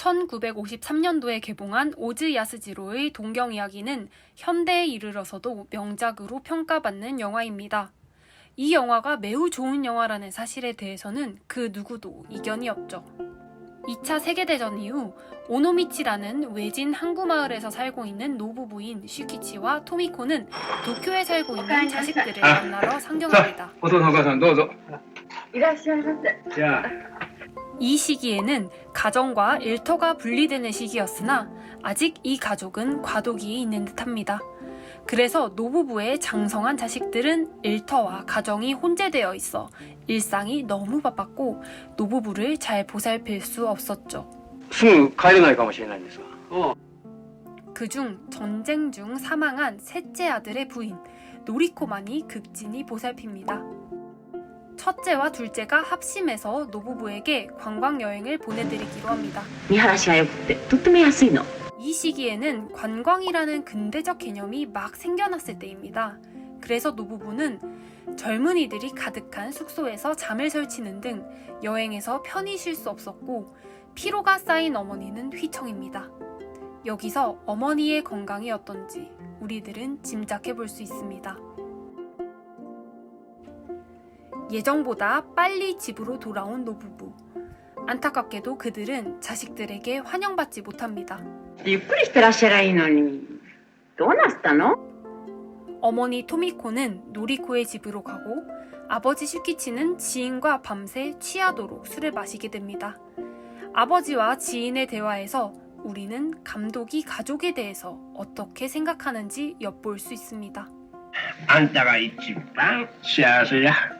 1953년도에 개봉한 오즈 야스지로의 동경 이야기는 현대에 이르러서도 명작으로 평가받는 영화입니다. 이 영화가 매우 좋은 영화라는 사실에 대해서는 그 누구도 이견이 없죠. 2차 세계대전 이후 오노미치라는 외진 항구 마을에서 살고 있는 노부부인 슈키치와 토미코는 도쿄에 살고 있는 자식들을 만나러 상경합니다. 어서 나가서 넣어서. 이라시아이마세. 야. 이 시기에는 가정과 일터가 분리되는 시기였으나 아직 이 가족은 과도기에 있는 듯합니다. 그래서 노부부의 장성한 자식들은 일터와 가정이 혼재되어 있어 일상이 너무 바빴고 노부부를 잘 보살필 수 없었죠. すぐ帰れないかもしれないんですが 그중 전쟁 중 사망한 셋째 아들의 부인 노리코만이 극진히 보살핍니다. 첫째와 둘째가 합심해서 노부부에게 관광 여행을 보내드리기로 합니다. 見晴らしが良くてとっても安いの。 이 시기에는 관광이라는 근대적 개념이 막 생겨났을 때입니다. 그래서 노부부는 젊은이들이 가득한 숙소에서 잠을 설치는 등 여행에서 편히 쉴 수 없었고 피로가 쌓인 어머니는 휘청입니다. 여기서 어머니의 건강이 어떤지 우리들은 짐작해 볼 수 있습니다. 예정보다 빨리 집으로 돌아온 노부부. 안타깝게도 그들은 자식들에게 환영받지 못합니다. 어머니 토미코는 노리코의 집으로 가고 아버지 슈키치는 지인과 밤새 취하도록 술을 마시게 됩니다. 아버지와 지인의 대화에서 우리는 감독이 가족에 대해서 어떻게 생각하는지 엿볼 수 있습니다. 안따가 있지 빵 씨앗이야.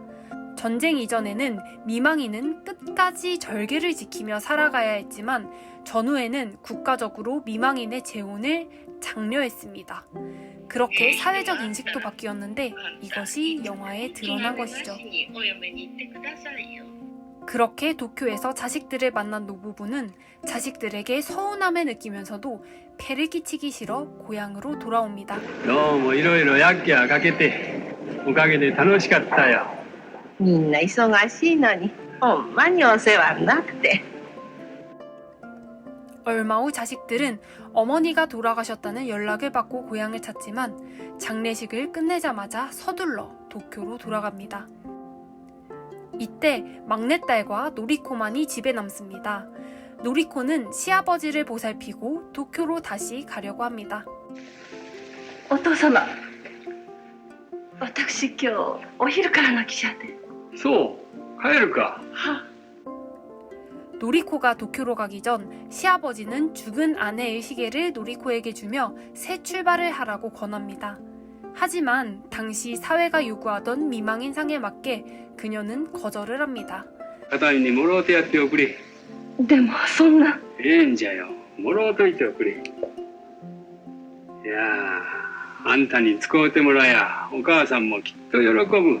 전쟁 이전에는 미망인은 끝까지 절개를 지키며 살아가야 했지만 전후에는 국가적으로 미망인의 재혼을 장려했습니다. 그렇게 사회적 인식도 바뀌었는데 이것이 영화에 드러난 것이죠. 그렇게 도쿄에서 자식들을 만난 노부부는 자식들에게 서운함을 느끼면서도 배를 끼치기 싫어 고향으로 돌아옵니다. 너무 뭐 이러이러 약기야 가겠대. 오가게들 단호시같다야. みんな忙しいのに。ほんまにお世話になって。 얼마 후 자식들은 어머니가 돌아가셨다는 연락을 받고 고향을 찾지만 장례식을 끝내자마자 서둘러 도쿄로 돌아갑니다. 이때 막내딸과 노리코만이 집에 남습니다. 노리코는 시아버지를 보살피고 도쿄로 다시 가려고 합니다. お父様。私今日お昼からの汽車で。 そう帰るか 노리코가 도쿄로 가기 전 시아버지는 죽은 아내의 시계를 노리코에게 주며 새 출발을 하라고 권합니다. 하지만 당시 사회가 요구하던 미망인 상에 맞게 그녀는 거절을 합니다. 片にもろうてやっておくれでもそんな。ええんじゃよもろうといておくれいやああんたに使うてもらやお母さんもきっと喜ぶ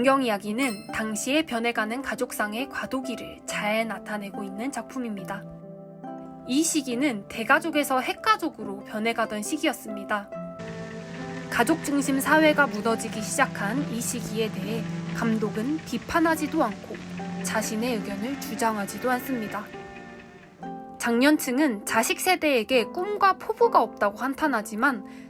동경 이야기는 당시에 변해가는 가족상의 과도기를 잘 나타내고 있는 작품입니다. 이 시기는 대가족에서 핵가족으로 변해가던 시기였습니다. 가족 중심 사회가 무너지기 시작한 이 시기에 대해 감독은 비판하지도 않고 자신의 의견을 주장하지도 않습니다. 장년층은 자식 세대에게 꿈과 포부가 없다고 한탄하지만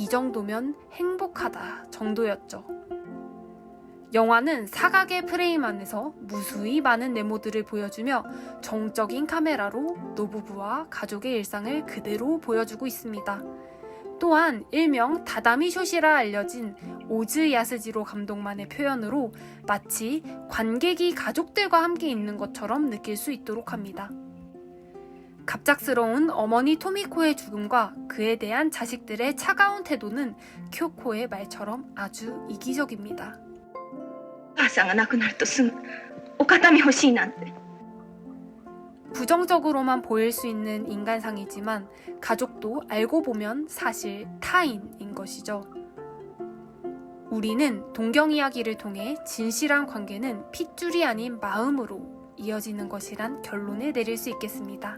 이 정도면 행복하다 정도였죠. 영화는 사각의 프레임 안에서 무수히 많은 네모들을 보여주며 정적인 카메라로 노부부와 가족의 일상을 그대로 보여주고 있습니다. 또한 일명 다다미 숏이라 알려진 오즈 야스지로 감독만의 표현으로 마치 관객이 가족들과 함께 있는 것처럼 느낄 수 있도록 합니다. 갑작스러운 어머니 토미코의 죽음과 그에 대한 자식들의 차가운 태도는 쿄코의 말처럼 아주 이기적입니다. 母さんが亡くなるとすぐお形見欲しいなんて 부정적으로만 보일 수 있는 인간상이지만 가족도 알고 보면 사실 타인인 것이죠. 우리는 동경 이야기를 통해 진실한 관계는 핏줄이 아닌 마음으로 이어지는 것이란 결론을 내릴 수 있겠습니다.